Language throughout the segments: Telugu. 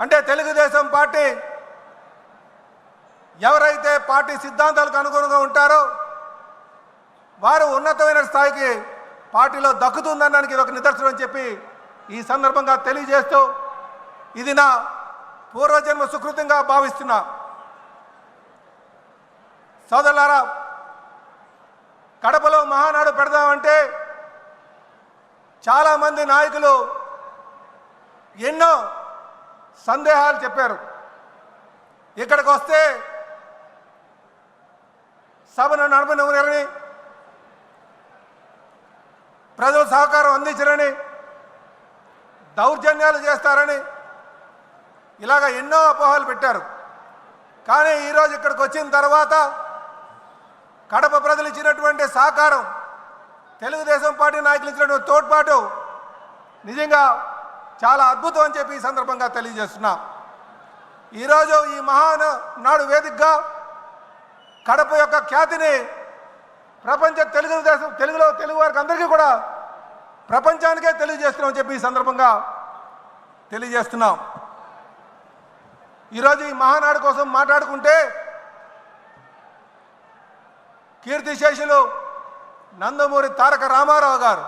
అంటే తెలుగుదేశం పార్టీ ఎవరైతే పార్టీ సిద్ధాంతాలకు అనుగుణంగా ఉంటారో వారు ఉన్నతమైన స్థాయికి పార్టీలో దక్కుతుందనడానికి ఇది ఒక నిదర్శనం అని చెప్పి ఈ సందర్భంగా తెలియజేస్తూ ఇది నా పూర్వజన్మ సుకృతంగా భావిస్తున్నా సోదరులారా కడపలో మహానాడు పెడదామంటే చాలామంది నాయకులు ఎన్నో సందేహాలు చెప్పారు. ఇక్కడికి వస్తే సభను నడపనివ్వరని ప్రజలు సహకారం అందించరని దౌర్జన్యాలు చేస్తారని ఇలాగ ఎన్నో అపోహలు పెట్టారు. కానీ ఈరోజు ఇక్కడికి వచ్చిన తర్వాత కడప ప్రజలు ఇచ్చినటువంటి సహకారం తెలుగుదేశం పార్టీ నాయకులు ఇచ్చినటువంటి తోడ్పాటు నిజంగా చాలా అద్భుతం అని చెప్పి ఈ సందర్భంగా తెలియజేస్తున్నా. ఈరోజు ఈ మహాన్ నాడు వేదికగా కడప యొక్క ఖ్యాతిని ప్రపంచ తెలుగుదేశం తెలుగులో తెలుగు వారికి అందరికీ కూడా ప్రపంచానికే తెలియజేస్తున్నామని చెప్పి ఈ సందర్భంగా తెలియజేస్తున్నాం. ఈరోజు ఈ మహానాడు కోసం మాట్లాడుకుంటే కీర్తిశేషులు నందమూరి తారక రామారావు గారు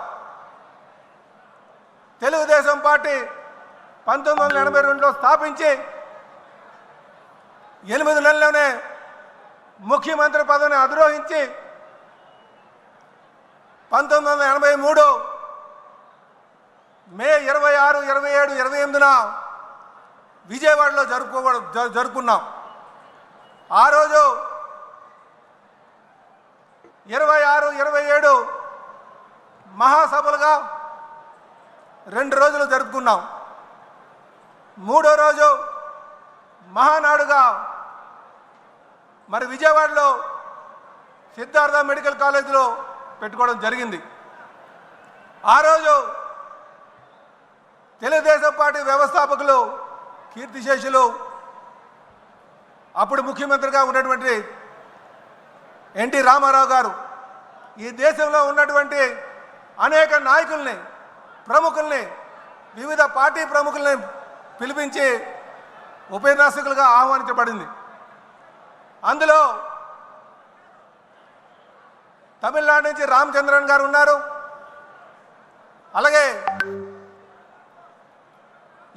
తెలుగుదేశం పార్టీ పంతొమ్మిది వందల ఎనభై రెండులో స్థాపించి ఎనిమిది నెలల్లోనే ముఖ్యమంత్రి పదవిని అధిరోహించి పంతొమ్మిది వందల ఎనభై మూడు మే ఇరవై ఆరు ఇరవై ఏడు ఇరవై ఎనిమిదిన విజయవాడలో జరుపుకో జ- జరుపుకున్నాం. ఆ రోజు ఇరవై ఆరు ఇరవై ఏడు మహాసభలుగా రెండు రోజులు జరుపుకున్నాం. మూడో రోజు మహానాడుగా మరి విజయవాడలో సిద్ధార్థ మెడికల్ కాలేజీలో పెట్టుకోవడం జరిగింది. ఆ రోజు తెలుగుదేశం పార్టీ వ్యవస్థాపకులు కీర్తిశేషులు అప్పుడు ముఖ్యమంత్రిగా ఉన్నటువంటి ఎన్టీ రామారావు గారు ఈ దేశంలో ఉన్నటువంటి అనేక నాయకుల్ని ప్రముఖుల్ని వివిధ పార్టీ ప్రముఖుల్ని పిలిపించి ఉపన్యాసకులుగా ఆహ్వానించబడింది. అందులో తమిళనాడు నుంచి రామచంద్రన్ గారు ఉన్నారు. అలాగే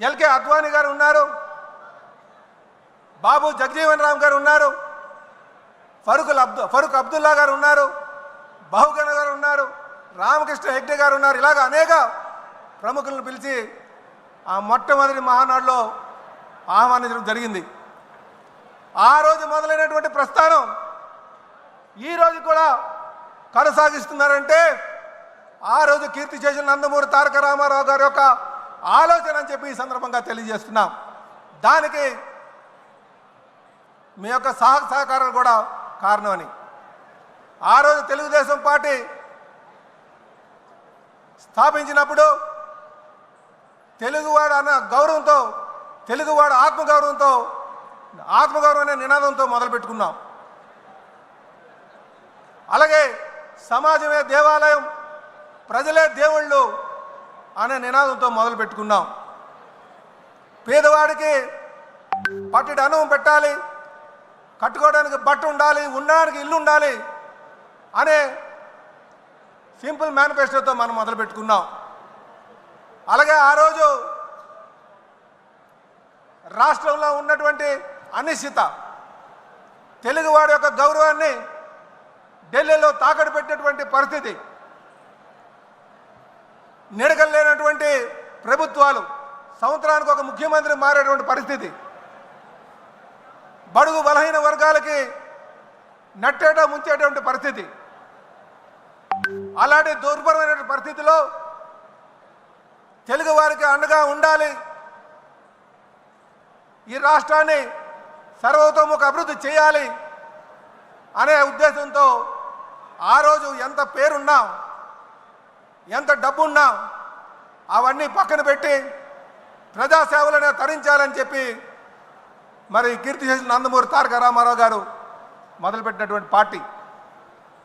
ఎల్కే అద్వానీ గారు ఉన్నారు. బాబు జగజీవన్ రామ్ గారు ఉన్నారు. ఫరూక్ అబ్దు ఫరూక్ అబ్దుల్లా గారు ఉన్నారు. బహుగణ గారు ఉన్నారు. రామకృష్ణ హెగ్డే గారు ఉన్నారు. ఇలాగ అనేక ప్రముఖులను పిలిచి ఆ మొట్టమొదటి మహానాడులో ఆహ్వానించడం జరిగింది. ఆ రోజు మొదలైనటువంటి ప్రస్థానం ఈ రోజు కూడా కొనసాగిస్తున్నారంటే ఆ రోజు కీర్తి చేసిన నందమూరి తారక రామారావు గారి యొక్క ఆలోచన అని చెప్పి ఈ సందర్భంగా తెలియజేస్తున్నాం. దానికి మీ యొక్క సహ సహకారాలు కూడా కారణమని. ఆ రోజు తెలుగుదేశం పార్టీ స్థాపించినప్పుడు తెలుగువాడు అన్న గౌరవంతో తెలుగువాడు ఆత్మగౌరవంతో ఆత్మగౌరవం అనే నినాదంతో మొదలుపెట్టుకున్నాం అలాగే సమాజమే దేవాలయం ప్రజలే దేవుళ్ళు అనే నినాదంతో మొదలు పెట్టుకున్నాం. పేదవాడికి పట్టెడు అన్నం పెట్టాలి కట్టుకోవడానికి బట్ట ఉండాలి ఉండడానికి ఇల్లు ఉండాలి అనే సింపుల్ మేనిఫెస్టోతో మనం మొదలు పెట్టుకున్నాం. అలాగే ఆ రోజు రాష్ట్రంలో ఉన్నటువంటి అనిశ్చిత తెలుగువాడి యొక్క గౌరవాన్ని ఢిల్లీలో తాకట్టు పెట్టినటువంటి పరిస్థితి నిడకలేనటువంటి ప్రభుత్వాలు సంవత్సరానికి ఒక ముఖ్యమంత్రి మారేటువంటి పరిస్థితి. బడుగు బలహీన వర్గాలకి నట్టేట ముంచేటువంటి పరిస్థితి. అలాంటి దుర్భరమైన పరిస్థితిలో తెలుగు వారికి అండగా ఉండాలి. ఈ రాష్ట్రాన్ని సర్వతోముఖ అభివృద్ధి చేయాలి అనే ఉద్దేశంతో ఆ రోజు ఎంత పేరున్నా ఎంత డబ్బున్నా అవన్నీ పక్కన పెట్టి ప్రజాసేవలను తరించాలని చెప్పి మరి కీర్తి చేసిన నందమూరి తారక రామారావు గారు మొదలుపెట్టినటువంటి పార్టీ.